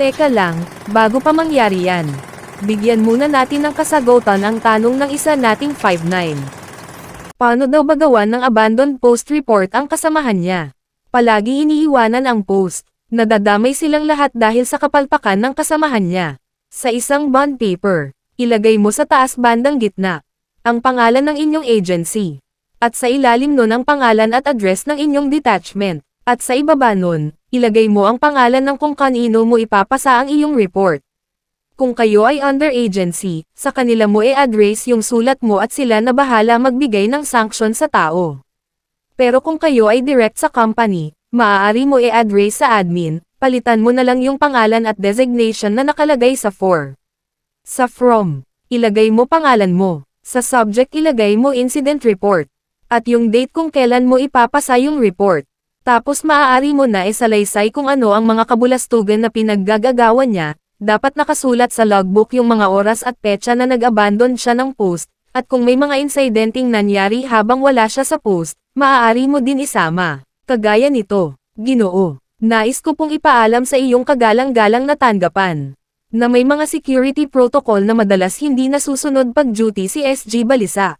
Teka lang, bago pa mangyari yan. Bigyan muna natin ng kasagutan ang tanong ng isa nating 5'9". Paano daw ba ng abandoned post report ang kasamahan niya? Palagi iniiwanan ang post. Nadadamay silang lahat dahil sa kapalpakan ng kasamahan niya. Sa isang bond paper, ilagay mo sa taas bandang gitna ang pangalan ng inyong agency. At sa ilalim nun ang pangalan at address ng inyong detachment. At sa ibaba nun, ilagay mo ang pangalan ng kung kanino mo ipapasa ang iyong report. Kung kayo ay under agency, sa kanila mo i-address yung sulat mo at sila na bahala magbigay ng sanction sa tao. Pero kung kayo ay direct sa company, maaari mo i-address sa admin, palitan mo na lang yung pangalan at designation na nakalagay sa for. Sa from, ilagay mo pangalan mo. Sa subject ilagay mo incident report. At yung date kung kailan mo ipapasa yung report. Tapos maaari mo na isalaysay kung ano ang mga kabulastugan na pinaggagagawa niya, dapat nakasulat sa logbook yung mga oras at petsa na nag-abandon siya ng post, at kung may mga incidenting nangyari habang wala siya sa post, maaari mo din isama. Kagaya nito, Ginoo, nais ko pong ipaalam sa iyong kagalang-galang na tanggapan na may mga security protocol na madalas hindi nasusunod pag duty si SG Balisa.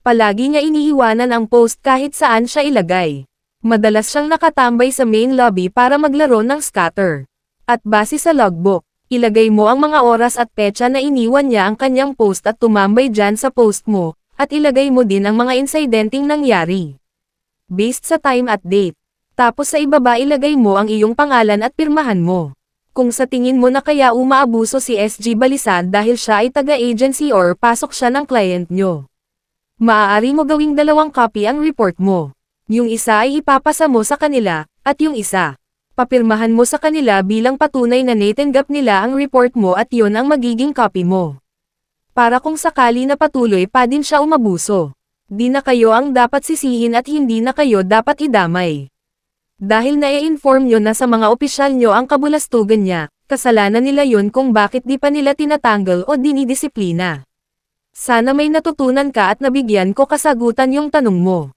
Palagi niya iniiwanan ang post kahit saan siya ilagay. Madalas siyang nakatambay sa main lobby para maglaro ng scatter. At base sa logbook, ilagay mo ang mga oras at petsa na iniwan niya ang kanyang post at tumambay dyan sa post mo, at ilagay mo din ang mga incidenting nangyari. Based sa time at date. Tapos sa ibaba ilagay mo ang iyong pangalan at pirmahan mo. Kung sa tingin mo na kaya umaabuso si SG Balisad dahil siya ay taga-agency or pasok siya ng client nyo. Maaari mo gawing dalawang copy ang report mo. Yung isa ay ipapasa mo sa kanila, at yung isa, papirmahan mo sa kanila bilang patunay na natanggap nila ang report mo at yon ang magiging copy mo. Para kung sakali na patuloy pa din siya umabuso. Di na kayo ang dapat sisihin at hindi na kayo dapat idamay. Dahil na-inform nyo na sa mga opisyal nyo ang kabulastugan niya, kasalanan nila yun kung bakit di pa nila tinatanggal o dinidisiplina. Sana may natutunan ka at nabigyan ko kasagutan yung tanong mo.